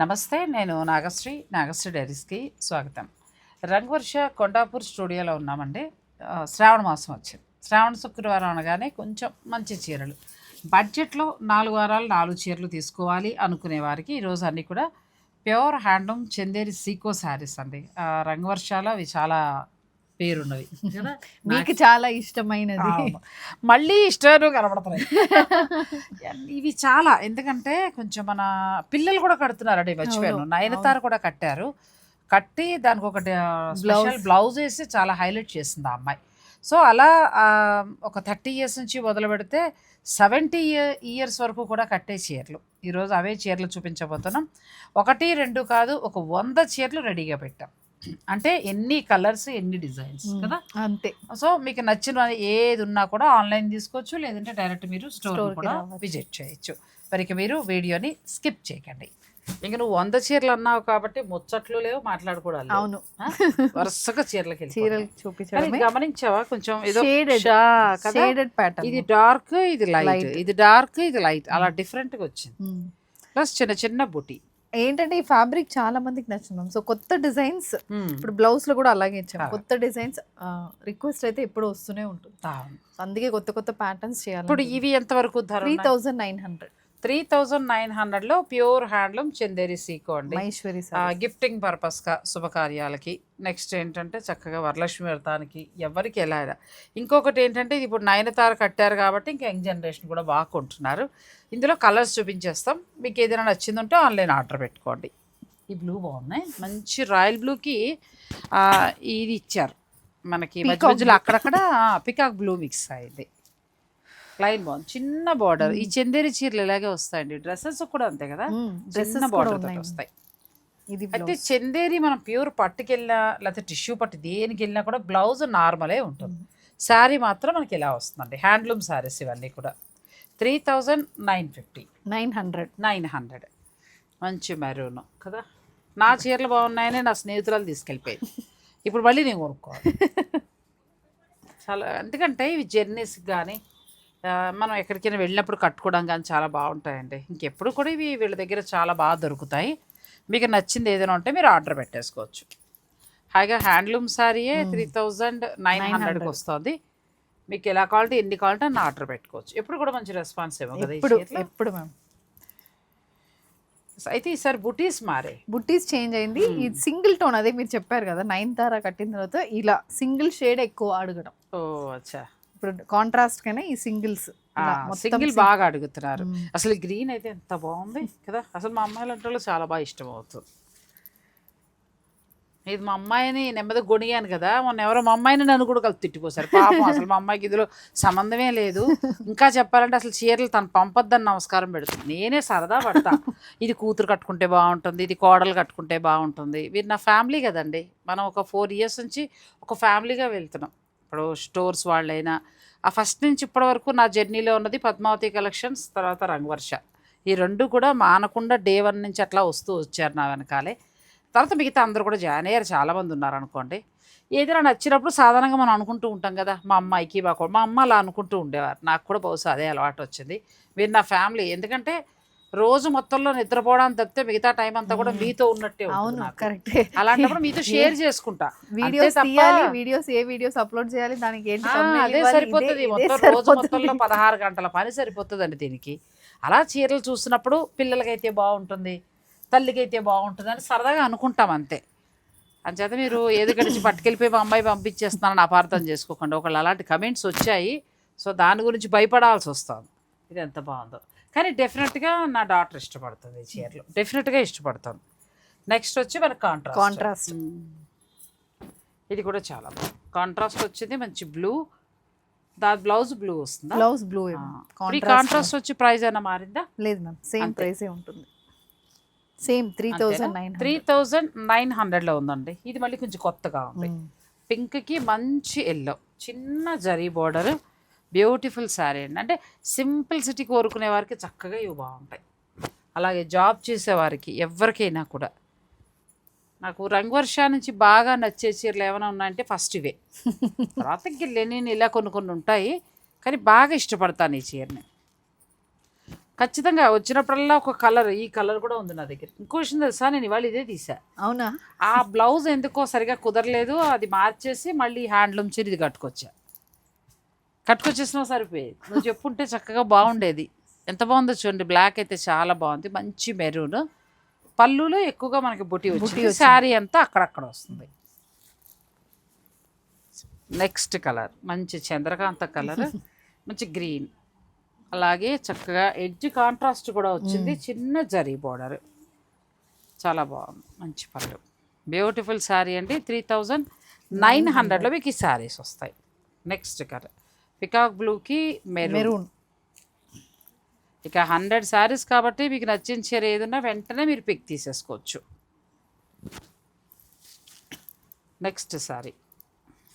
నమస్తే నేను నాగశ్రీ నాగశ్రీ డైరీస్కి స్వాగతం. రంగవర్ష కొండాపూర్ స్టూడియోలో ఉన్నామండి. శ్రావణ మాసం వచ్చింది. శ్రావణ శుక్రవారం అనగానే కొంచెం మంచి చీరలు. బడ్జెట్లో నాలుగు వారాలు నాలుగు చీరలు తీసుకోవాలి అనుకునే వారికి ఈరోజు అన్నీ కూడా pure handloom Chanderi sico sarees అండి. రంగవర్షాలు అవి చాలా పేరున్నవి. మీకు చాలా ఇష్టమైనది. మళ్ళీ ఇష్టాలు కనబడుతున్నాయి ఇవి చాలా. ఎందుకంటే కొంచెం మన పిల్లలు కూడా కడుతున్నారండి మర్చిపోయాను అవును, నయనతార కూడా కట్టారు. కట్టి దానికి ఒకటి స్పెషల్. బ్లౌజ్ వేసి చాలా హైలైట్ చేసింది ఆ అమ్మాయి. సో అలా ఒక థర్టీ ఇయర్స్ నుంచి మొదలు పెడితే సెవెంటీ ఇయర్స్ వరకు కూడా కట్టే చీరలు. ఈరోజు అవే చీరలు చూపించబోతున్నాం. ఒకటి రెండు కాదు ఒక వంద చీరలు రెడీగా పెట్టాం. అంటే ఎన్ని కలర్స్ ఎన్ని డిజైన్స్. కదా? అంతే. సో మీకు నచ్చిన ఏది ఉన్నా కూడా ఆన్లైన్ తీసుకోవచ్చు లేదంటే డైరెక్ట్ మీరు స్టోర్ కూడా. విజిట్ చేయొచ్చు. మరి ఇక మీరు వీడియోని స్కిప్ చేయకండి. ఇంక నువ్వు వంద చీరలు అన్నావు కాబట్టి ముచ్చట్లు లేవు మాట్లాడుకోవడాలు లేవు. అవును? వరుసగా చీరలకి చీరలు ఇది గమనించావా? కొంచెం ఏదో షేడెడ్ ప్యాటర్న్ ఇది డార్క్ ఇది లైట్. ఇది డార్క్ ఇది లైట్. అలా డిఫరెంట్గా వచ్చింది. ప్లస్ చిన్న చిన్న బుటి. ఏంటంటే ఈ ఫ్యాబ్రిక్ చాలా మందికి నచ్చింది సో కొత్త డిజైన్స్ ఇప్పుడు బ్లౌజ్లో కూడా అలాగే ఇచ్చాం. కొత్త డిజైన్స్ రిక్వెస్ట్ అయితే ఎప్పుడు వస్తూనే ఉంటుంది. అందుకే కొత్త కొత్త ప్యాటర్న్స్ ఇప్పుడు చేయాలి ఇవి ఎంత వరకు three thousand nine hundred. Three thousand nine హండ్రెడ్లో ప్యూర్ హ్యాండ్లూమ్ చందేరి సీకో అండి. మహేశ్వరి గిఫ్టింగ్ పర్పస్గా శుభకార్యాలకి. నెక్స్ట్ ఏంటంటే చక్కగా వరలక్ష్మి వ్రతానికి ఎవరికి ఎలా అయినా. ఇంకొకటి ఏంటంటే ఇది ఇప్పుడు నయనతార కట్టారు కాబట్టి ఇంకా యంగ్ జనరేషన్ కూడా బాగా కొంటున్నారు. ఇందులో కలర్స్ చూపించేస్తాం. మీకు ఏదైనా నచ్చిందంటే ఆన్లైన్ ఆర్డర్ పెట్టుకోండి. ఈ బ్లూ బాగున్నాయి. మంచి రాయల్ బ్లూకి ఇది ఇచ్చారు. మనకి మధ్య మధ్యలో అక్కడక్కడ పికాక్ బ్లూ మిక్స్ అయింది. లైన్ బాగుంది. చిన్న బార్డర్. ఈ చందేరి చీరలు ఇలాగే వస్తాయండి. డ్రెస్సెస్ కూడా అంతే కదా? చిన్న బార్డర్ వస్తాయి. ఇది అయితే. చందేరి మనం ప్యూర్ పట్టుకెళ్ళినా లేకపోతే టిష్యూ పట్టు దేనికి వెళ్ళినా కూడా బ్లౌజ్ నార్మలే ఉంటుంది. శారీ మాత్రం మనకి ఇలా వస్తుందండి. హ్యాండ్లూమ్ శారీస్ ఇవన్నీ కూడా. Three thousand nine fifty. Nine hundred. Nine hundred. మంచి మెరూన్ కదా? నా చీరలు బాగున్నాయని నా స్నేహితురాలు తీసుకెళ్ళిపోయింది. ఇప్పుడు మళ్ళీ నేను కొనుక్కోవాలి. చాలా ఎందుకంటే ఇవి జర్నీస్కి కానీ మనం ఎక్కడికైనా వెళ్ళినప్పుడు కట్టుకోవడం కానీ చాలా బాగుంటాయండి. ఇంకెప్పుడు కూడా ఇవి వీళ్ళ దగ్గర చాలా బాగా దొరుకుతాయి. మీకు నచ్చింది ఏదైనా ఉంటే మీరు ఆర్డర్ పెట్టేసుకోవచ్చు. హాయిగా హ్యాండ్లూమ్ శారీయే త్రీ థౌజండ్ నైన్ హండ్రెడ్కి వస్తుంది. మీకు ఎలా కావాలంటే ఎన్ని కావాలంటే అన్న ఆర్డర్ పెట్టుకోవచ్చు. ఎప్పుడు కూడా మంచి రెస్పాన్స్ ఏమో కదా ఈ ఎప్పుడు మ్యామ్. అయితే ఈసారి బుటీస్ మారే. బుట్టీస్ చేంజ్ అయింది. ఇది సింగిల్ టోన్ అదే మీరు చెప్పారు కదా నైన్ తారా కట్టిన తర్వాత ఇలా సింగిల్ షేడ్ ఎక్కువ అడగడం. ఓ అచ్చా. ఇప్పుడు కాంట్రాస్ట్ కనే ఈ సింగిల్స్ సింగిల్ బాగా అడుగుతున్నారు. అసలు గ్రీన్ అయితే ఎంత బాగుంది కదా? అసలు మా అమ్మాయిలు అంటే చాలా బాగా ఇష్టం అవుతుంది ఇది మా అమ్మాయిని నెమ్మది గొనిగాను కదా మొన్న ఎవరో మా అమ్మాయిని నన్ను కూడా కలిపి తిట్టిపోసారు పాపం అసలు మా అమ్మాయికి ఇందులో సంబంధమే లేదు. ఇంకా చెప్పాలంటే అసలు చీరలు తను పంపొద్దని నమస్కారం పెడుతుంది. నేనే సరదా పడతా. ఇది కూతురు కట్టుకుంటే బాగుంటుంది ఇది కోడలు కట్టుకుంటే బాగుంటుంది. వీరు నా ఫ్యామిలీ కదండి. మనం ఒక ఫోర్ ఇయర్స్ నుంచి ఒక ఫ్యామిలీగా వెళ్తున్నాం. ఇప్పుడు స్టోర్స్ వాళ్ళైనా. ఆ ఫస్ట్ నుంచి ఇప్పటి వరకు నా జర్నీలో ఉన్నది పద్మావతి కలెక్షన్స్ తర్వాత రంగవర్ష. ఈ రెండు కూడా మానకుండా డే వన్ నుంచి అట్లా వస్తూ వచ్చారు నా వెనకాలే. తర్వాత మిగతా అందరూ కూడా జాయిన్ అయ్యారు చాలామంది ఉన్నారు అనుకోండి. ఏదైనా నచ్చినప్పుడు సాధారణంగా మనం అనుకుంటూ ఉంటాం కదా మా అమ్మాయికి మా మా అమ్మ అలా అనుకుంటూ ఉండేవారు. నాకు కూడా బహుశా అదే అలవాటు వచ్చింది. మీరు నా ఫ్యామిలీ ఎందుకంటే రోజు మొత్తంలో నిద్రపోవడానికి తప్పితే మిగతా టైం అంతా కూడా మీతో ఉన్నట్టే అవును. కరెక్టే అలాంటప్పుడు మీతో షేర్ చేసుకుంటా. వీడియోస్ తీయాలి వీడియోస్ ఏ వీడియోస్ అప్లోడ్ చేయాలి దానికి ఏంటి అదే సరిపోతుంది. మొత్తం రోజు. మొత్తంలో పదహారు గంటల పని సరిపోతుందండి దీనికి. అలా చీరలు చూసినప్పుడు పిల్లలకైతే బాగుంటుంది తల్లికైతే బాగుంటుంది అని సరదాగా అనుకుంటాం అంతే. అంచేత మీరు ఏది గడిచి పట్టుకెళ్ళిపోయి మా అమ్మాయి పంపించేస్తున్నానని అపార్థం చేసుకోకండి. ఒకళ్ళు అలాంటి కమెంట్స్ వచ్చాయి సో దాని గురించి భయపడాల్సి వస్తుంది. ఇది ఎంత బాగుందో. కానీ డెఫినెట్గా నా డాటర్ ఇష్టపడుతుంది చీరలు. డెఫినెట్గా ఇష్టపడతాను. నెక్స్ట్ వచ్చి మన కాంట్రాస్ట్ కాంట్రాస్ట్ ఇది కూడా చాలా బాగుంది. కాంట్రాస్ట్ వచ్చింది మంచి బ్లూ దాని బ్లౌజ్ బ్లూ వస్తుందా? బ్లౌజ్ బ్లూ ఈ కాంట్రాస్ట్ వచ్చి ప్రైస్ అయినా మారిందా? లేదు మ్యామ్ సేమ్. ప్రైసే ఉంటుంది. Same three thousand nine three thousand nine హండ్రెడ్లో ఉందండి. ఇది మళ్ళీ కొంచెం కొత్తగా ఉంది. పింక్కి మంచి ఎల్లో చిన్న జరీ బోర్డర్ బ్యూటిఫుల్ శారీ అండి. అంటే సింప్లిసిటీ కోరుకునే వారికి చక్కగా ఇవి బాగుంటాయి. అలాగే జాబ్ చేసేవారికి ఎవరికైనా కూడా. నాకు రంగవర్ష నుంచి బాగా నచ్చే చీరలు ఏమైనా ఉన్నాయంటే ఫస్ట్ ఇవే. తర్వాత లెనిన్ ఇలా కొన్ని కొన్ని ఉంటాయి. కానీ బాగా ఇష్టపడతాను ఈ చీరని. ఖచ్చితంగా వచ్చినప్పుడల్లా ఒక కలర్ ఈ కలర్ కూడా ఉంది నా దగ్గర. ఇంకో విషయం తెలుసా? నేను ఇవాళ ఇదే తీసా అవునా? ఆ బ్లౌజ్ ఎందుకో సరిగా కుదరలేదు. అది మార్చేసి మళ్ళీ హ్యాండ్లూమ్ చీర ఇది కట్టుకొచ్చా. కట్టుకొచ్చేసినా సరిపోయేది. నువ్వు చెప్పుంటే చక్కగా బాగుండేది. ఎంత బాగుందో చూడండి బ్లాక్ అయితే చాలా బాగుంది మంచి మెరూన్. పళ్ళులో ఎక్కువగా మనకి బుటీ వచ్చింది. శారీ అంతా అక్కడక్కడ వస్తుంది. నెక్స్ట్ కలర్ మంచి చంద్రకాంత కలర్ మంచి గ్రీన్ అలాగే చక్కగా ఎడ్జ్ కాంట్రాస్ట్ కూడా వచ్చింది. చిన్న జరీ బోర్డర్ చాలా బాగుంది మంచి పళ్ళు. బ్యూటిఫుల్ శారీ అండి. త్రీ థౌజండ్ నైన్ హండ్రెడ్లో మీకు ఈ శారీస్ వస్తాయి. నెక్స్ట్ కలర్ పికాక్ బ్లూకి మెరూన్. ఇక హండ్రెడ్ శారీస్ కాబట్టి మీకు నచ్చిన చీర ఏదన్నా వెంటనే మీరు పిక్ తీసేసుకోవచ్చు. నెక్స్ట్ శారీ.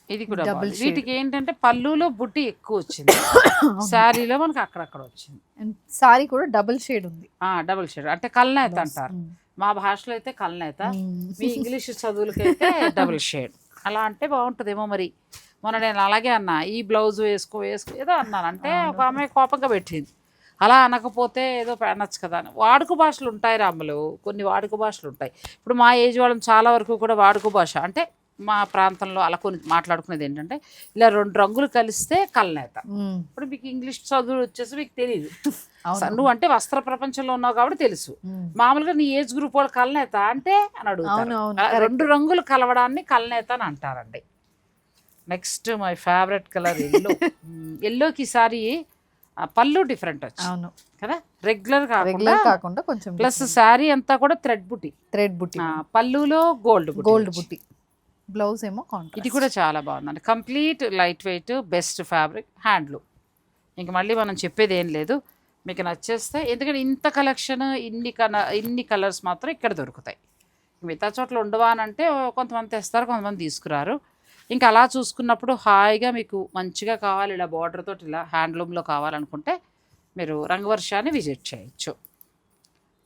ఇది కూడా. వీటికి ఏంటంటే పళ్ళులో బుట్టి ఎక్కువ వచ్చింది. శారీలో మనకి అక్కడక్కడ వచ్చింది. సారీ కూడా డబుల్ షేడ్ ఉంది. Double shade. అంటే కల్నేత అంటారు. మా భాషలో అయితే కల్నేత. మీ ఇంగ్లీష్ చదువులకైతే డబుల్ షేడ్. అలా అంటే బాగుంటుందేమో మరి. మొన్న నేను అలాగే అన్నా ఈ బ్లౌజ్ వేసుకో వేసుకో ఏదో అన్నాను. అంటే ఒక ఆమె కోపంగా పెట్టింది. అలా అనకపోతే ఏదో అనొచ్చు కదా అని. వాడుక భాషలు ఉంటాయి రాములు కొన్ని వాడుక భాషలు ఉంటాయి. ఇప్పుడు మా ఏజ్ వాళ్ళం చాలా వరకు కూడా వాడుక భాష. అంటే మా ప్రాంతంలో అలా కొన్ని మాట్లాడుకునేది ఏంటంటే ఇలా రెండు రంగులు కలిస్తే కల్నేత. ఇప్పుడు మీకు ఇంగ్లీష్ చదువు వచ్చేసి మీకు తెలియదు. నువ్వు అంటే వస్త్ర ప్రపంచంలో ఉన్నావు కాబట్టి తెలుసు. మ్మ్. మామూలుగా నీ ఏజ్ గ్రూప్ వాళ్ళు కలనేత అంటే అని అడుగుతారు. రెండు రంగులు కలవడాన్ని కలనేత అని అంటారండి. Next my favourite colour yellow. ఎల్లోకి ఈసారి ఆ, పళ్ళు డిఫరెంట్ వచ్చి. అవును. కదా? రెగ్యులర్ రెగ్యులర్ కాకుండా కొంచెం ప్లస్ శారీ అంతా కూడా థ్రెడ్ బుట్టి. థ్రెడ్ బుట్టి. పళ్ళులో గోల్డ్ బుట్టి గోల్డ్. బుట్టి. బ్లౌజ్ ఏమో ఇది కూడా చాలా బాగుందండి. Complete light weight best fabric handloom ఇంక మళ్ళీ మనం చెప్పేది ఏం లేదు. మీకు నచ్చేస్తే ఎందుకంటే ఇంత కలెక్షన్ ఇన్ని కన ఇన్ని కలర్స్ మాత్రం ఇక్కడ దొరుకుతాయి. మిగతా చోట్ల ఉండవా అని అంటే కొంతమంది తెస్తారు కొంతమంది తీసుకురారు. ఇంకా అలా చూసుకున్నప్పుడు హాయిగా మీకు మంచిగా కావాలి ఇలా border తోటి ఇలా హ్యాండ్లూమ్లో కావాలనుకుంటే మీరు రంగవర్షాన్ని విజిట్ చేయొచ్చు.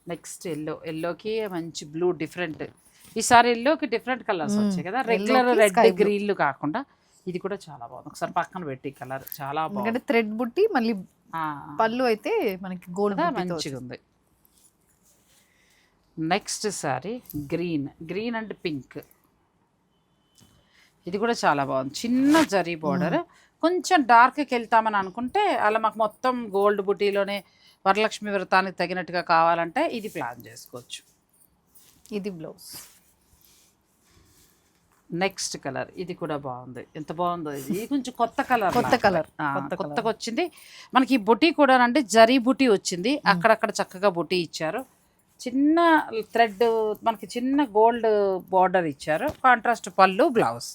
నెక్స్ట్ ఎల్లో ఎల్లోకి మంచి బ్లూ డిఫరెంట్ ఈసారి ఎల్లోకి డిఫరెంట్ కలర్స్. వచ్చాయి కదా. Regular red. గ్రీన్లు కాకుండా ఇది కూడా చాలా బాగుంది. ఒకసారి పక్కన పెట్టి కలర్ చాలా బాగుంది. థ్రెడ్ బుట్టి మళ్ళీ పళ్ళు అయితే మనకి గోల్డ్ మంచిగా ఉంది. Next sari green green and pink ఇది కూడా చాలా బాగుంది. చిన్న జరీ బార్డర్. కొంచెం డార్క్కి వెళ్తామని అనుకుంటే అలా మాకు మొత్తం గోల్డ్ బుటీలోనే వరలక్ష్మి వ్రతానికి తగినట్టుగా కావాలంటే ఇది ప్లాన్ చేసుకోవచ్చు. ఇది బ్లౌజ్. Next colour. ఇది కూడా బాగుంది. ఎంత బాగుందో ఇది. కొంచెం కొత్త కలర్ కొత్త కలర్. కొత్తగా వచ్చింది. మనకి ఈ బుటీ కూడా అంటే జరీ బుటీ వచ్చింది. అక్కడక్కడ చక్కగా బుటీ ఇచ్చారు. చిన్న థ్రెడ్ మనకి చిన్న గోల్డ్ బార్డర్ ఇచ్చారు. కాంట్రాస్ట్ పళ్ళు బ్లౌజ్.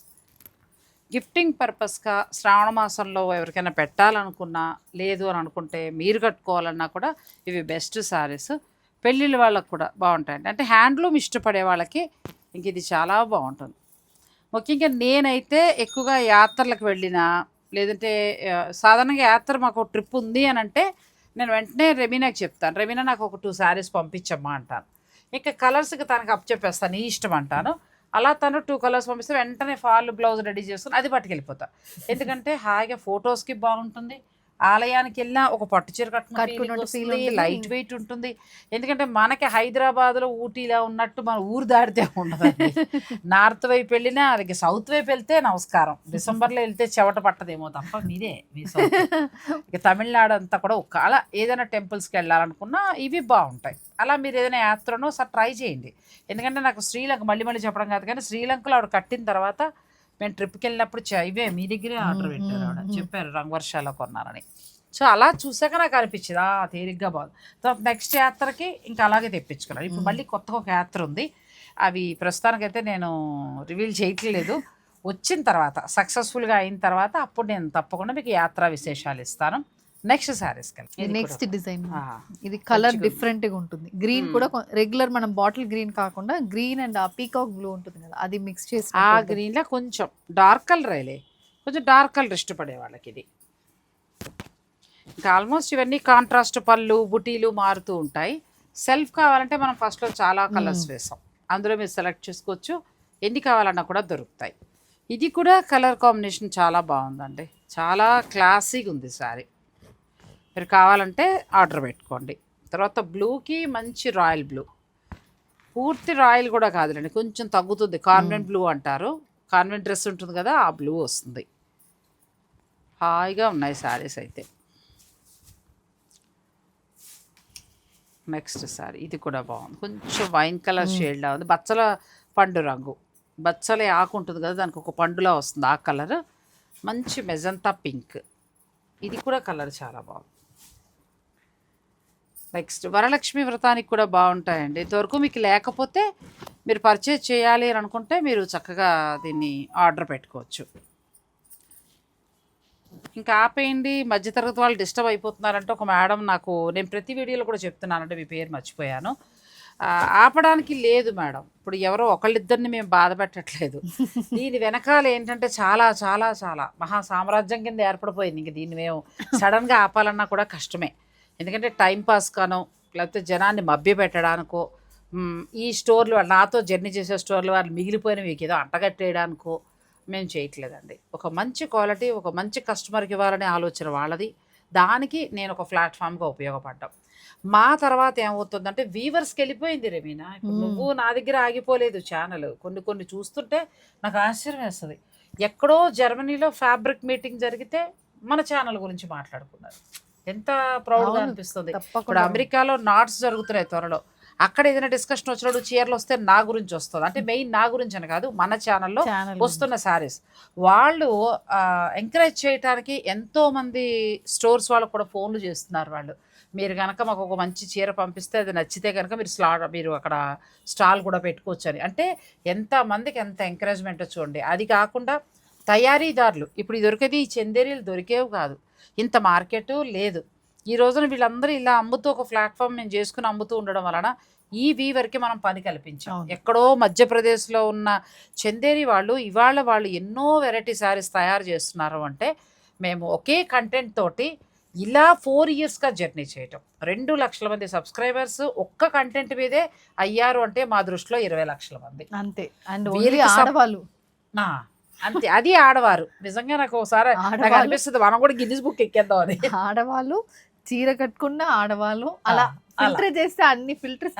గిఫ్టింగ్ పర్పస్గా శ్రావణ మాసంలో ఎవరికైనా పెట్టాలనుకున్నా లేదు అని అనుకుంటే మీరు కట్టుకోవాలన్నా కూడా ఇవి బెస్ట్ శారీస్ పెళ్ళిళ్ళ వాళ్ళకి కూడా బాగుంటాయండి. అంటే హ్యాండ్లూమ్ ఇష్టపడే వాళ్ళకి ఇంక ఇది చాలా బాగుంటుంది. ముఖ్యంగా నేనైతే ఎక్కువగా యాత్రలకు వెళ్ళినా లేదంటే సాధారణంగా యాత్ర మాకు ట్రిప్ ఉంది అని అంటే నేను వెంటనే రెమీనాకి చెప్తాను. రెమీనా నాకు ఒక టూ శారీస్ పంపించమ్మా అంటాను. ఇంకా కలర్స్కి తనకు అప్ చెప్పేస్తాను నీ ఇష్టం అంటాను. అలా తను టూ కలర్స్ పంపిస్తే వెంటనే ఫాల్ బ్లౌజ్ రెడీ చేసుకుని అది పట్టుకెళ్ళిపోతా. ఎందుకంటే హాయిగా ఫొటోస్కి బాగుంటుంది. ఆలయానికి వెళ్ళినా ఒక పట్టు చీర కట్టుకున్నట్టు. లైట్ వెయిట్ ఉంటుంది. ఎందుకంటే మనకి హైదరాబాద్లో ఊటీలా ఉన్నట్టు మన ఊరు దాడితే ఉండదు నార్త్ వైపు వెళ్ళినా అలాగే సౌత్ వైపు వెళ్తే నమస్కారం. డిసెంబర్లో వెళ్తే చెవట పట్టదేమో తప్ప మీరే మీ సౌత్ ఇక తమిళనాడు అంతా కూడా ఒక అలా ఏదైనా టెంపుల్స్కి వెళ్ళాలనుకున్నా ఇవి బాగుంటాయి. అలా మీరు ఏదైనా యాత్రనో ఒకసారి ట్రై చేయండి. ఎందుకంటే నాకు శ్రీలంక మళ్ళీ మళ్ళీ చెప్పడం కాదు కానీ శ్రీలంకలో ఆవిడ కట్టిన తర్వాత మేము ట్రిప్కి వెళ్ళినప్పుడు ఇవే మీ దగ్గరే ఆర్డర్ పెట్టారు ఆవిడ చెప్పారు రంగవర్షాలో కొన్నారని. సో అలా చూసాక నాకు అనిపించింది ఆ తేలిగ్గా బాగుంది. తర్వాత నెక్స్ట్ యాత్రకి ఇంకా అలాగే తెప్పించుకున్నాను ఇప్పుడు మళ్ళీ కొత్తగా ఒక యాత్ర ఉంది. అవి ప్రస్తుతానికైతే నేను రివీల్ చేయట్లేదు. వచ్చిన తర్వాత సక్సెస్ఫుల్గా అయిన తర్వాత అప్పుడు నేను తప్పకుండా మీకు యాత్రా విశేషాలు ఇస్తాను. నెక్స్ట్ శారీస్కి నెక్స్ట్ డిజైన్ ఇది కలర్. డిఫరెంట్గా ఉంటుంది. గ్రీన్ కూడా రెగ్యులర్ మనం బాటిల్ గ్రీన్ కాకుండా గ్రీన్ అండ్ ఆ పీకాక్ బ్లూ ఉంటుంది కదా అది మిక్స్ చేసి ఆ గ్రీన్లో కొంచెం డార్క్ కలర్ రైలే కొంచెం డార్క్ కలర్ ఇష్టపడే వాళ్ళకి ఇది. ఇంకా ఆల్మోస్ట్ ఇవన్నీ కాంట్రాస్ట్ పళ్ళు బుటీలు మారుతూ ఉంటాయి. సెల్ఫ్ కావాలంటే మనం ఫస్ట్లో చాలా కలర్స్ వేసాం. అందులో మీరు సెలెక్ట్ చేసుకోవచ్చు. ఎన్ని కావాలన్నా కూడా దొరుకుతాయి. ఇది కూడా కలర్ కాంబినేషన్ చాలా బాగుందండి. చాలా క్లాసీగా ఉంది సారీ మీరు కావాలంటే ఆర్డర్ పెట్టుకోండి. తర్వాత బ్లూకి మంచి రాయల్ బ్లూ. పూర్తి రాయల్ కూడా కాదులేండి కొంచెం తగ్గుతుంది. కాన్వెంట్ బ్లూ అంటారు. కాన్వెంట్ డ్రెస్ ఉంటుంది కదా ఆ బ్లూ వస్తుంది. హాయిగా ఉన్నాయి శారీస్ అయితే. నెక్స్ట్ సారీ ఇది కూడా బాగుంది. కొంచెం వైన్ కలర్ షేడ్లా ఉంది. బచ్చల పండు రంగు. బచ్చలే ఆకు ఉంటుంది కదా దానికి ఒక పండులా వస్తుంది ఆ కలర్. మంచి మెజంతా పింక్. ఇది కూడా కలర్ చాలా బాగుంది. నెక్స్ట్ వరలక్ష్మి వ్రతానికి కూడా బాగుంటాయండి. ఇంతవరకు మీకు లేకపోతే మీరు పర్చేజ్ చేయాలి అని అనుకుంటే మీరు చక్కగా దీన్ని ఆర్డర్ పెట్టుకోవచ్చు. ఇంకా ఆపేయండి. మధ్యతరగతి వాళ్ళు డిస్టర్బ్ అయిపోతున్నారంటే ఒక మేడం నాకు నేను ప్రతి వీడియోలో కూడా చెప్తున్నానంటే మీ పేరు మర్చిపోయాను. ఆపడానికి లేదు మేడం ఇప్పుడు ఎవరో ఒకళ్ళిద్దరిని మేము బాధ పెట్టట్లేదు. దీని వెనకాల ఏంటంటే చాలా చాలా చాలా మహా సామ్రాజ్యం కింద ఏర్పడిపోయింది. ఇంక దీన్ని మేము సడన్గా ఆపాలన్నా కూడా కష్టమే. ఎందుకంటే టైం పాస్ కానో లేకపోతే జనాన్ని మభ్య పెట్టడానికో మ్, ఈ స్టోర్లు వాళ్ళు నాతో జర్నీ చేసే స్టోర్లు వాళ్ళు మిగిలిపోయిన మీకు ఏదో అంటగట్టేయడానికో మేము చేయట్లేదండి. ఒక మంచి క్వాలిటీ ఒక మంచి కస్టమర్కి ఇవ్వాలనే ఆలోచన వాళ్ళది. దానికి నేను ఒక ప్లాట్ఫామ్గా ఉపయోగపడ్డాం. మా తర్వాత ఏమవుతుందంటే వీవర్స్కి వెళ్ళిపోయింది రెమీనా. నువ్వు నా దగ్గర ఆగిపోలేదు ఛానల్. కొన్ని కొన్ని చూస్తుంటే నాకు ఆశ్చర్యం వేస్తుంది. ఎక్కడో జర్మనీలో ఫ్యాబ్రిక్ మీటింగ్ జరిగితే మన ఛానల్ గురించి మాట్లాడుకున్నారు. ఎంత ప్రౌడ్గా అనిపిస్తుంది. ఇప్పుడు అమెరికాలో నాట్స్ జరుగుతున్నాయి త్వరలో. అక్కడ ఏదైనా డిస్కషన్ వచ్చినప్పుడు చీరలు వస్తే నా గురించి వస్తుంది. అంటే మెయిన్ నా గురించి అని కాదు మన ఛానల్లో ఛానల్ వస్తున్న శారీస్. వాళ్ళు ఎంకరేజ్ చేయడానికి ఎంతో మంది స్టోర్స్ వాళ్ళకు కూడా ఫోన్లు చేస్తున్నారు వాళ్ళు. మీరు కనుక మాకు ఒక మంచి చీర పంపిస్తే అది నచ్చితే కనుక మీరు స్లా మీరు అక్కడ స్టాల్ కూడా పెట్టుకోవచ్చు అని. అంటే ఎంత మందికి ఎంత ఎంకరేజ్మెంట్ చూడండి అది కాకుండా తయారీదారులు. ఇప్పుడు దొరికేది ఈ చందేరీలు దొరికేవి కాదు. ఇంత మార్కెట్ లేదు. ఈ రోజున వీళ్ళందరూ ఇలా అమ్ముతూ ఒక ప్లాట్ఫామ్ మేము చేసుకుని అమ్ముతూ ఉండడం వలన ఈ వీవర్కి మనం పని కల్పించాం. ఎక్కడో మధ్యప్రదేశ్లో ఉన్న చందేరి వాళ్ళు ఇవాళ వాళ్ళు ఎన్నో వెరైటీ శారీస్ తయారు చేస్తున్నారు అంటే మేము ఒకే కంటెంట్ తోటి ఇలా ఫోర్ ఇయర్స్గా జర్నీ చేయటం. రెండు లక్షల మంది సబ్స్క్రైబర్స్ ఒక్క కంటెంట్ మీదే అయ్యారు అంటే మా దృష్టిలో ఇరవై లక్షల మంది. అంతే. అండ్ ఆడవాళ్ళు. అంతే అది ఆడవారు. నిజంగా నాకు ఒకసారి నాకు అనిపిస్తుంది మనం కూడా గిన్నిస్ బుక్ ఎక్కేద్దాం అని. ఆడవాళ్ళు చీర కట్టుకున్న ఆడవాళ్ళు అలా. ఫిల్టర్ చేస్తే అన్ని ఫిల్టర్స్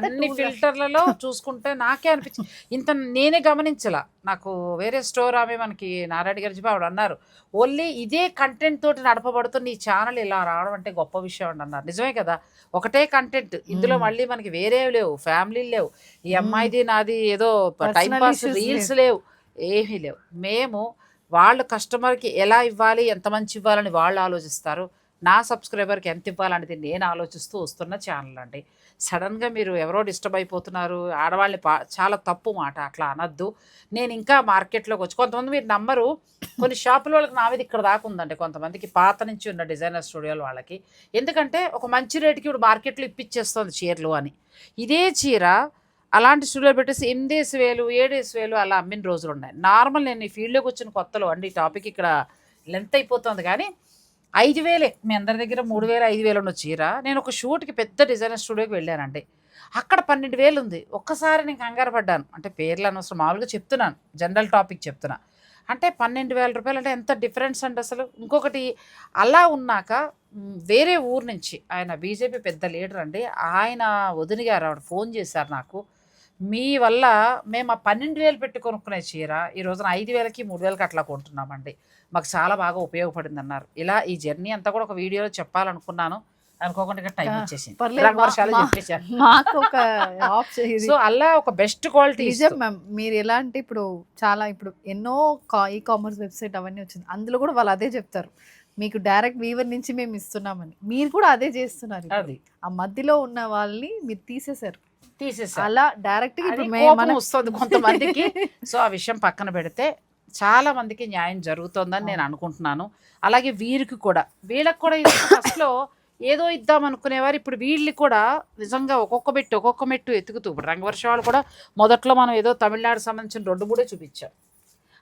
అన్ని ఫిల్టర్లలో చూసుకుంటే నాకే అనిపించింది. ఇంత నేనే గమనించలా. నాకు వేరే స్టోర్ ఆమె మనకి నారాయణ గారి చెప్పి ఆవిడ అన్నారు ఓన్లీ ఇదే కంటెంట్ తోటి నడపబడుతున్న ఈ ఛానల్ ఇలా రావడం అంటే గొప్ప విషయం అండి అన్నారు. నిజమే కదా? ఒకటే కంటెంట్ ఇందులో. మళ్ళీ మనకి వేరే లేవు ఫ్యామిలీ లేవు. ఈ మ్మ్. అమ్మాయిది నాది ఏదో టైం పాస్ రీల్స్ లేవు. ఏమీ లేవు. మేము వాళ్ళు కస్టమర్కి ఎలా ఇవ్వాలి ఎంత మంచి ఇవ్వాలని వాళ్ళు ఆలోచిస్తారు. నా సబ్స్క్రైబర్కి ఎంత ఇవ్వాలనేది నేను ఆలోచిస్తూ వస్తున్న ఛానల్ అండి. సడన్గా మీరు ఎవరో డిస్టర్బ్ అయిపోతున్నారు ఆడవాళ్ళని పా చాలా తప్పు మాట అట్లా అనొద్దు. నేను ఇంకా మార్కెట్లోకి వచ్చి కొంతమంది మీరు నమ్మరు. కొన్ని షాపుల వాళ్ళకి నా మీద ఇక్కడ దాకా ఉందండి. కొంతమందికి పాత నుంచి ఉన్న డిజైనర్ స్టూడియోలు వాళ్ళకి. ఎందుకంటే ఒక మంచి రేటుకి ఇప్పుడు మార్కెట్లో ఇప్పించేస్తుంది చీరలు అని. ఇదే చీర అలాంటి స్టూడియో పెట్టేసి ఎనిమిదేసి వేలు ఏడేసి వేలు అలా అమ్మిన రోజులు ఉన్నాయి. నార్మల్ నేను ఈ ఫీల్డ్లోకి వచ్చిన కొత్తలో అండి ఈ టాపిక్ ఇక్కడ లెంత్ అయిపోతుంది కానీ ఐదు వేలే. మీ అందరి దగ్గర మూడు వేలు ఐదు వేలు ఉన్న చీర. నేను ఒక షూట్కి పెద్ద డిజైనర్ స్టూడియోకి వెళ్ళానండి. అక్కడ పన్నెండు వేలు ఉంది. ఒక్కసారి నేను కంగారు పడ్డాను. అంటే పేర్లు అనవసరం మామూలుగా చెప్తున్నాను. జనరల్ టాపిక్ చెప్తున్నా. అంటే పన్నెండు వేల రూపాయలు అంటే ఎంత డిఫరెన్స్ అండి అసలు? ఇంకొకటి అలా ఉన్నాక వేరే ఊరు నుంచి ఆయన బీజేపీ పెద్ద లీడర్ అండి. ఆయన వదిన గారు ఆవిడ ఫోన్ చేశారు నాకు. మీ వల్ల మేము ఆ పన్నెండు వేలు పెట్టి కొనుక్కునే చీర ఈ రోజున ఐదు వేలకి మూడు వేలకి అట్లా కొంటున్నామండి. మాకు చాలా బాగా ఉపయోగపడింది అన్నారు ఇలా ఈ జర్నీ అంతా కూడా ఒక వీడియోలో చెప్పాలనుకున్నాను. అనుకోకుండా ఇక్కడ టైం వచ్చేసింది. చెప్పేశారు. మాకు ఒక సో అలా ఒక బెస్ట్ క్వాలిటీ నిజం మ్యామ్ మీరు ఎలా అంటే ఇప్పుడు చాలా ఇప్పుడు ఎన్నో ఈ కామర్స్ వెబ్సైట్ అవన్నీ వచ్చింది. అందులో కూడా వాళ్ళు అదే చెప్తారు. మీకు డైరెక్ట్ వీవర్ నుంచి మేము ఇస్తున్నామని. మీరు కూడా అదే చేస్తున్నారు ఆ మధ్యలో ఉన్న వాళ్ళని మీరు తీసేశారు. తీసేసారు అలా డైరెక్ట్ కోపం వస్తుంది కొంతమందికి. సో ఆ విషయం పక్కన పెడితే చాలా మందికి న్యాయం జరుగుతోందని నేను అనుకుంటున్నాను. అలాగే వీరికి కూడా. వీళ్ళకి కూడా ఫస్ట్లో ఏదో ఇద్దాం అనుకునేవారు. ఇప్పుడు వీళ్ళు కూడా నిజంగా ఒక్కొక్క మెట్టు ఒక్కొక్క మెట్టు ఎత్తుకుతూ ఇప్పుడు రంగవర్ష వాళ్ళు కూడా మొదట్లో మనం ఏదో తమిళనాడు సంబంధించిన రెండు మూడే చూపించాం.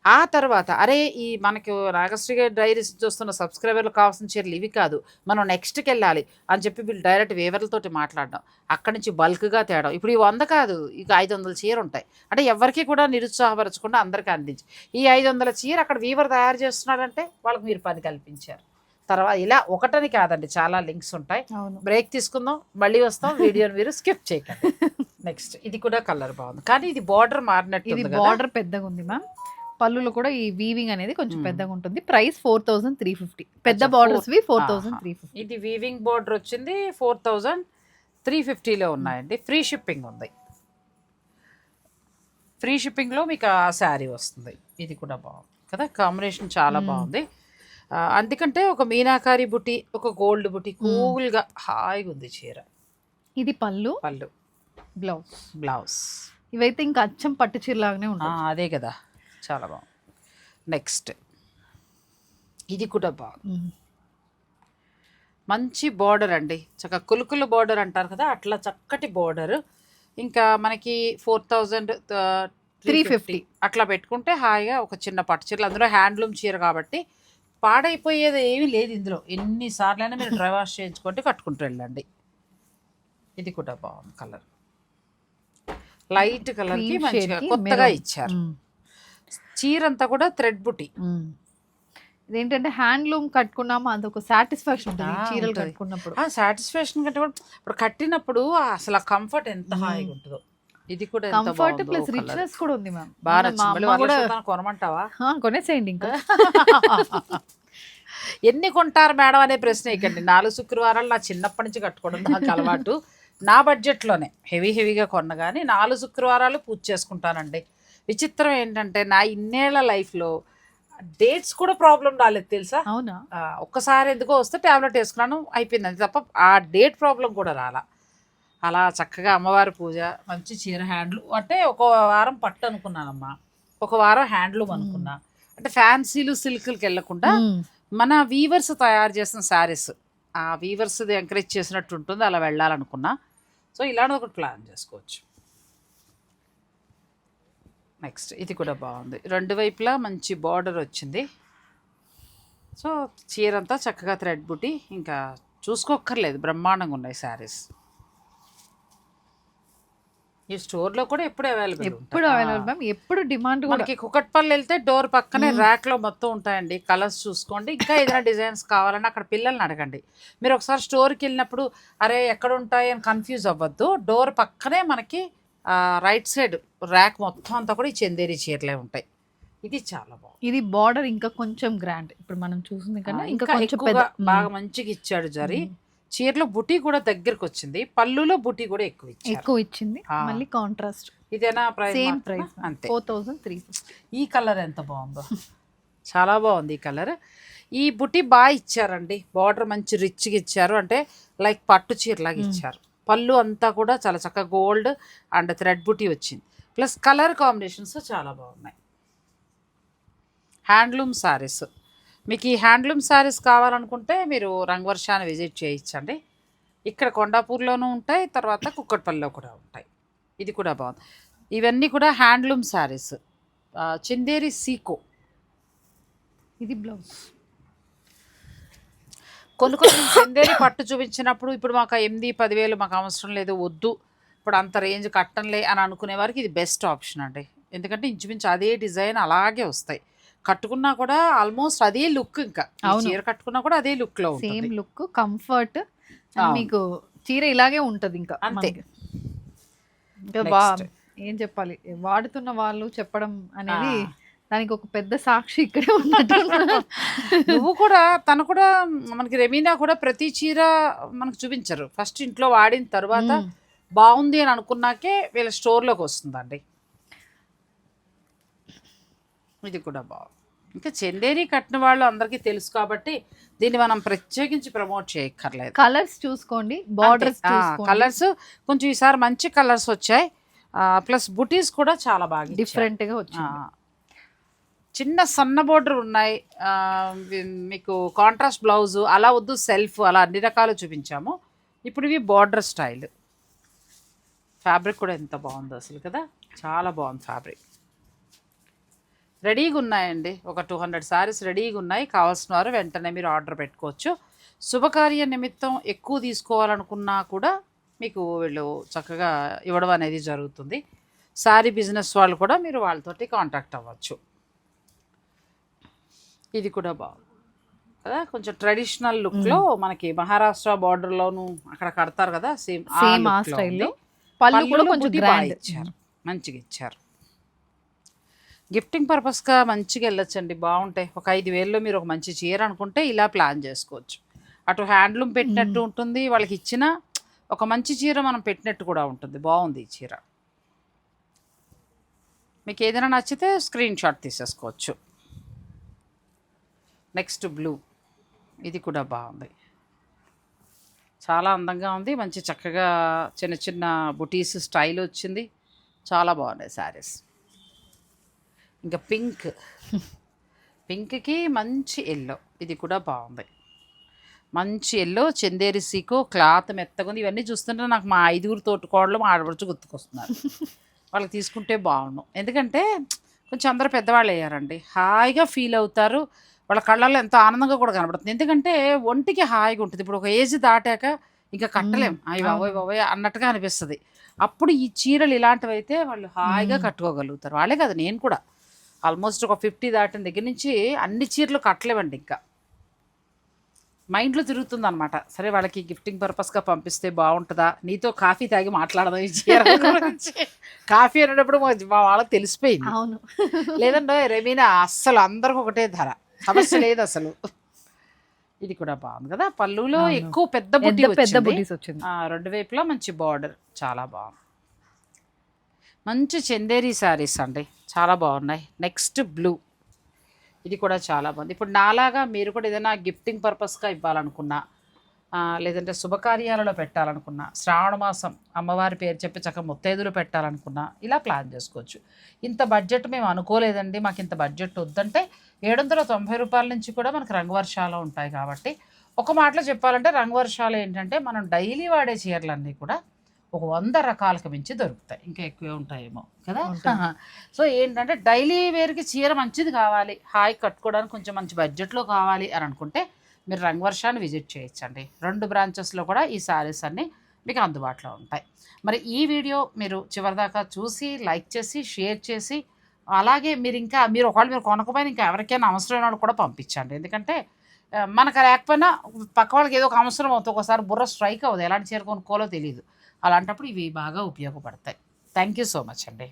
ఆ తర్వాత అరే ఈ మనకి నాగశ్రీ గారి డైరీస్ చూస్తున్న సబ్స్క్రైబర్లు కావాల్సిన చీరలు ఇవి కాదు మనం నెక్స్ట్కి వెళ్ళాలి అని చెప్పి వీళ్ళు డైరెక్ట్ వేవర్లతోటి మాట్లాడడం అక్కడి నుంచి బల్క్గా తేడం. ఇప్పుడు ఈ వంద కాదు ఇక ఐదు వందల చీర ఉంటాయి అంటే ఎవరికి కూడా నిరుత్సాహపరచకుండా అందరికీ అందించి. ఈ ఐదు వందల చీర అక్కడ వీవర్ తయారు చేస్తున్నాడంటే వాళ్ళకి మీరు పని కల్పించారు. తర్వాత ఇలా ఒకటని కాదండి చాలా లింక్స్ ఉంటాయి. బ్రేక్ తీసుకుందాం మళ్ళీ వస్తాం వీడియోని మీరు స్కిప్ చేయకండి. నెక్స్ట్ ఇది కూడా కలర్ బాగుంది. కానీ ఇది బార్డర్ మారినట్టు ఇది బార్డర్ పెద్దగా ఉంది మ్యామ్. పళ్ళులో కూడా ఈ వీవింగ్ అనేది కొంచెం. పెద్దగా ఉంటుంది. Price four thousand three fifty పెద్ద బార్డర్స్ వి ఫోర్. థౌసండ్ త్రీ ఫిఫ్టీ ఇది వీవింగ్ బార్డర్ వచ్చింది ఫోర్ థౌజండ్ త్రీ ఫిఫ్టీలో ఉన్నాయండి. ఫ్రీ షిప్పింగ్ ఉంది. ఫ్రీ షిప్పింగ్లో మీకు ఆ శారీ వస్తుంది. ఇది కూడా బాగుంది కదా? కాంబినేషన్ చాలా. బాగుంది. అందుకంటే ఒక మీనాకారి బుట్టి ఒక గోల్డ్ బుట్టి కూల్గా హాయిగా ఉంది చీర. ఇది పళ్ళు? పళ్ళు. బ్లౌజ్ బ్లౌజ్ ఇవైతే ఇంకా అచ్చం పట్టు చీర లాగానే ఉంటుంది. అదే కదా. చాలా బాగుంది. నెక్స్ట్ ఇది కూడా బాగుంది. మంచి బార్డర్ అండి. చక్కగా కులుకులు బార్డర్ అంటారు కదా అట్లా చక్కటి బార్డర్ ఇంకా మనకి ఫోర్ థౌజండ్ త్రీ 350. ఫిఫ్టీ అట్లా పెట్టుకుంటే హాయిగా ఒక చిన్న పట్టు చీరలు. అందులో హ్యాండ్లూమ్ చీర కాబట్టి పాడైపోయేది ఏమీ లేదు ఇందులో. ఎన్నిసార్లైనా మీరు డ్రై వాష్ చేయించుకుంటే కట్టుకుంటూ వెళ్ళండి. ఇది కూడా బాగుంది కలర్ లైట్ కలర్కి మంచిగా కొత్తగా. ఇచ్చారు. చీర అంతా కూడా థ్రెడ్ బుట్టి. ఇదేంటంటే హ్యాండ్లూమ్ కట్టుకున్నాము అదొక సాటిస్ఫాక్షన్ ఉంటుంది చీరలు. కట్టుకున్నప్పుడు. సాటిస్ఫాక్షన్ కంటే కూడా ఇప్పుడు కట్టినప్పుడు అసలు ఆ కంఫర్ట్ ఎంత. హాయిగా ఉంటుందో. ఇది కూడా కంఫర్ట్ ప్లస్. రిచ్నెస్ కూడా ఉంది మ్యామ్ బాగా కొనమంటావా? కొనేసేయండి ఇంకా. ఎన్ని కొంటారు మేడం అనే ప్రశ్న ఇకండి. నాలుగు శుక్రవారాలు నా చిన్నప్పటి నుంచి కట్టుకోవడం నాకు అలవాటు. నా బడ్జెట్లోనే హెవీ హెవీగా కొన్న కానీ నాలుగు శుక్రవారాలు పూజ చేసుకుంటానండి. విచిత్రం ఏంటంటే నా ఇన్నేళ్ళ లైఫ్లో డేట్స్ కూడా ప్రాబ్లం రాలేదు తెలుసా? అవునా? ఒక్కసారి ఎందుకో వస్తే ట్యాబ్లెట్ వేసుకున్నాను అయిపోయింది. అంతే తప్ప ఆ డేట్ ప్రాబ్లం కూడా రాలా. అలా చక్కగా అమ్మవారి పూజ మంచి చీర హ్యాండ్లు అంటే ఒక వారం పట్టు అనుకున్నానమ్మా. ఒక వారం హ్యాండ్లూమ్ అనుకున్నా. అంటే ఫ్యాన్సీలు సిల్క్లకి వెళ్ళకుండా. మన వీవర్స్ తయారు చేసిన శారీస్ ఆ వీవర్స్ ఎంకరేజ్ చేసినట్టు ఉంటుంది అలా వెళ్ళాలనుకున్నా. సో ఇలాంటి ఒకటి ప్లాన్ చేసుకోవచ్చు. నెక్స్ట్. ఇది కూడా బాగుంది. రెండు వైపులా మంచి బార్డర్ వచ్చింది. సో చీర అంతా చక్కగా థ్రెడ్ బుట్టి ఇంకా చూసుకోక్కర్లేదు. బ్రహ్మాండంగా ఉన్నాయి శారీస్. ఈ స్టోర్లో కూడా ఎప్పుడు అవైలబుల్ ఎప్పుడు అవైలబుల్ మ్యామ్ ఎప్పుడు డిమాండ్ మనకి కుకట్పల్లి వెళ్తే డోర్ పక్కనే ర్యాక్లో మొత్తం ఉంటాయండి. కలర్స్ చూసుకోండి. ఇంకా ఏదైనా డిజైన్స్ కావాలన్నా అక్కడ పిల్లల్ని అడగండి. మీరు ఒకసారి స్టోర్కి వెళ్ళినప్పుడు అరే ఎక్కడ ఉంటాయి? అని కన్ఫ్యూజ్ అవ్వద్దు. డోర్ పక్కనే మనకి రైట్ సైడ్ ర్యాక్ మొత్తం అంతా కూడా ఈ చందేరి చీరలే ఉంటాయి. ఇది చాలా బాగుంది. ఇది బార్డర్ ఇంకా కొంచెం గ్రాండ్. ఇప్పుడు మనం చూసింది కన్నా ఇంకా కొంచెం బాగా మంచిగా ఇచ్చాడు జరి. చీరలో బుటీ కూడా దగ్గరకు వచ్చింది. పళ్ళులో బుటీ కూడా ఎక్కువ ఇచ్చారు. ఎక్కువ ఇచ్చింది. మళ్ళీ కాంట్రాస్ట్ ఇదేనా ప్రైస్ సేమ్ ప్రైస్ అంతే. ఫోర్ థౌసండ్ త్రీ ఈ కలర్ ఎంత బాగుందో. చాలా బాగుంది ఈ కలర్. ఈ బుట్టి బాగా ఇచ్చారండి. బార్డర్ మంచి రిచ్గా ఇచ్చారు. అంటే లైక్ పట్టు చీరలాగా ఇచ్చారు. పళ్ళు అంతా కూడా చాలా చక్కగా గోల్డ్ అండ్ థ్రెడ్ బుటీ వచ్చింది. ప్లస్ కలర్ కాంబినేషన్స్ చాలా బాగున్నాయి. హ్యాండ్లూమ్ శారీస్ మీకు ఈ హ్యాండ్లూమ్ శారీస్ కావాలనుకుంటే మీరు రంగవర్షాన్ని విజిట్ చేయించండి. ఇక్కడ కొండాపూర్లోనూ ఉంటాయి తర్వాత కుక్కట్పల్లిలో కూడా ఉంటాయి. ఇది కూడా బాగుంది. ఇవన్నీ కూడా హ్యాండ్లూమ్ శారీస్ చిందేరి సీకో. ఇది బ్లౌజ్. కొన్ని కొన్ని చందేరి పట్టు చూపించినప్పుడు ఇప్పుడు మాకు ఎనిమిది పదివేలు మాకు అవసరం లేదు వద్దు ఇప్పుడు అంత రేంజ్ కట్టంలే అని అనుకునే వారికి ఇది బెస్ట్ ఆప్షన్ అండి ఎందుకంటే ఇంచుమించు అదే డిజైన్ అలాగే వస్తాయి కట్టుకున్నా కూడా ఆల్మోస్ట్ అదే లుక్ ఇంకా. చీర కట్టుకున్నా కూడా అదే లుక్లో సేమ్ లుక్ కంఫర్ట్. మీకు చీర ఇలాగే ఉంటది ఇంకా అంతే. ఏం చెప్పాలి వాడుతున్న వాళ్ళు చెప్పడం అనేది. దానికి ఒక పెద్ద సాక్షి ఇక్కడే ఉన్నట్టు నువ్వు కూడా తను కూడా మనకి రెమీనా కూడా ప్రతి చీర మనకు చూపించరు. ఫస్ట్ ఇంట్లో వాడిన తర్వాత. బాగుంది అని అనుకున్నాకే వీళ్ళ స్టోర్లోకి వస్తుందండి. ఇది కూడా బాగుంది. ఇంకా చందేరి కట్టిన వాళ్ళు అందరికీ తెలుసు కాబట్టి దీన్ని మనం ప్రత్యేకించి ప్రమోట్ చేయక్కర్లేదు. కలర్స్ చూసుకోండి బార్డర్స్ కలర్స్ కొంచెం ఈసారి మంచి కలర్స్ వచ్చాయి. ప్లస్ బుటీస్ కూడా చాలా బాగా ఇచ్చారు. డిఫరెంట్గా ఆ, వచ్చింది చిన్న సన్న బోర్డర్ ఉన్నాయి. మీకు కాంట్రాస్ట్ బ్లౌజ్ అలా వద్దు సెల్ఫ్ అలా అన్ని రకాలు చూపించాము. ఇప్పుడు ఇవి బార్డర్ స్టైల్ ఫ్యాబ్రిక్ కూడా ఎంత బాగుందో అసలు కదా? చాలా బాగుంది ఫ్యాబ్రిక్ రెడీగా ఉన్నాయండి. ఒక టూ హండ్రెడ్ శారీస్ రెడీగా ఉన్నాయి. కావాల్సిన వారు వెంటనే మీరు ఆర్డర్ పెట్టుకోవచ్చు. శుభకార్య నిమిత్తం ఎక్కువ తీసుకోవాలనుకున్నా కూడా మీకు వీళ్ళు చక్కగా ఇవ్వడం అనేది జరుగుతుంది. శారీ బిజినెస్ వాళ్ళు కూడా మీరు వాళ్ళతోటి కాంటాక్ట్ అవ్వచ్చు. ఇది కూడా బాగుంది. కదా? కొంచెం ట్రెడిషనల్ లుక్లో మనకి మహారాష్ట్ర border లోను అక్కడ కడతారు కదా? సేమ్ సేమ్ ఆ స్టైల్లో. పళ్ళు కూడా కొంచెం గ్రాండ్ ఇచ్చారు. మంచిగా ఇచ్చారు. గిఫ్టింగ్ పర్పస్గా మంచిగా వెళ్ళొచ్చండి. బాగుంటాయి. ఒక ఐదు వేల్లో మీరు ఒక మంచి చీర అనుకుంటే ఇలా ప్లాన్ చేసుకోవచ్చు. అటు హ్యాండ్లూమ్ పెట్టినట్టు ఉంటుంది. వాళ్ళకి ఇచ్చిన ఒక మంచి చీర మనం పెట్టినట్టు కూడా ఉంటుంది. బాగుంది ఈ చీర. మీకు ఏదైనా నచ్చితే స్క్రీన్ షాట్ తీసేసుకోవచ్చు. Next blue. ఇది కూడా బాగుంది. చాలా అందంగా ఉంది. మంచి చక్కగా చిన్న చిన్న బుటీస్ స్టైల్ వచ్చింది. చాలా బాగున్నాయి శారీస్. ఇంకా పింక్. పింక్కి మంచి ఎల్లో ఇది కూడా బాగుంది. మంచి ఎల్లో చందేరి సీకు క్లాత్ మెత్తగా ఉంది. ఇవన్నీ చూస్తుంటే నాకు మా ఐదుగురు తోటికోడలు మా ఆడపడుచు గుర్తుకొస్తున్నారు. వాళ్ళకి తీసుకుంటే బాగుండు. ఎందుకంటే కొంచెం అందరు పెద్దవాళ్ళు అయ్యారండి. హాయిగా ఫీల్ అవుతారు. వాళ్ళ కళ్ళల్లో ఎంతో ఆనందంగా కూడా కనబడుతుంది. ఎందుకంటే ఒంటికి హాయిగా ఉంటుంది. ఇప్పుడు ఒక ఏజ్ దాటాక ఇంకా కట్టలేం. అయ్యి బాబోయ్ బాబోయ్ అన్నట్టుగా అనిపిస్తుంది. అప్పుడు ఈ చీరలు ఇలాంటివి అయితే వాళ్ళు హాయిగా కట్టుకోగలుగుతారు. వాళ్ళే కదా నేను కూడా. ఆల్మోస్ట్ ఒక ఫిఫ్టీ దాటిన దగ్గర నుంచి అన్ని చీరలు కట్టలేమండి ఇంకా. మైండ్లో తిరుగుతుంది అనమాట సరే వాళ్ళకి గిఫ్టింగ్ పర్పస్గా పంపిస్తే బాగుంటుందా? నీతో కాఫీ తాగి మాట్లాడదాం ఈ చీర గురించి. కాఫీ అనేటప్పుడు మా మా వాళ్ళకి తెలిసిపోయింది. అవును. లేదంటే రెమీనా అస్సలు అందరికి ఒకటే ధర. సమస్య లేదు అసలు ఇది కూడా బాగుంది కదా. పళ్ళులో. ఎక్కువ పెద్ద బుట్టి పెద్ద పెద్ద వచ్చింది. రెండు వైపులా మంచి బార్డర్. చాలా బాగుంది. మంచి చందేరి శారీస్ అండి. చాలా బాగున్నాయి. Next blue. ఇది కూడా చాలా బాగుంది. ఇప్పుడు నాలాగా మీరు కూడా ఏదైనా గిఫ్టింగ్ పర్పస్గా ఇవ్వాలనుకున్నా లేదంటే శుభకార్యాలలో పెట్టాలనుకున్నా శ్రావణ మాసం అమ్మవారి పేరు చెప్పి చక్క ముత్తైదులు పెట్టాలనుకున్నా ఇలా ప్లాన్ చేసుకోవచ్చు. ఇంత బడ్జెట్ మేము అనుకోలేదండి. మాకు ఇంత బడ్జెట్ వద్దంటే ఏడు వందల తొంభై రూపాయల నుంచి కూడా మనకు రంగవర్షాలు ఉంటాయి కాబట్టి ఒక మాటలో చెప్పాలంటే రంగవర్షాలు ఏంటంటే మనం డైలీ వాడే చీరలన్నీ కూడా ఒక వంద రకాలకు మించి దొరుకుతాయి. ఇంకా ఎక్కువే ఉంటాయేమో కదా. సో ఏంటంటే డైలీ వేర్కి చీర మంచిది కావాలి హాయి కట్టుకోవడానికి కొంచెం మంచి బడ్జెట్లో కావాలి అని అనుకుంటే మీరు రంగవర్షాన్ని విజిట్ చేయొచ్చండి. రెండు బ్రాంచెస్లో కూడా ఈ శారీస్ అన్నీ మీకు అందుబాటులో ఉంటాయి. మరి ఈ వీడియో మీరు చివరిదాకా చూసి లైక్ చేసి షేర్ చేసి అలాగే మీరు ఇంకా మీరు ఒకవేళ మీరు కొనకపోయినా ఇంకా ఎవరికైనా అవసరమైన వాళ్ళు కూడా పంపించండి. ఎందుకంటే మనకు లేకపోయినా పక్క వాళ్ళకి ఏదో ఒక అవసరం అవుతుంది. ఒకసారి బుర్ర స్ట్రైక్ అవ్వదు ఎలాంటి చీర కొనుక్కోలో తెలియదు అలాంటప్పుడు ఇవి బాగా ఉపయోగపడతాయి. థ్యాంక్ యూ సో మచ్ అండి.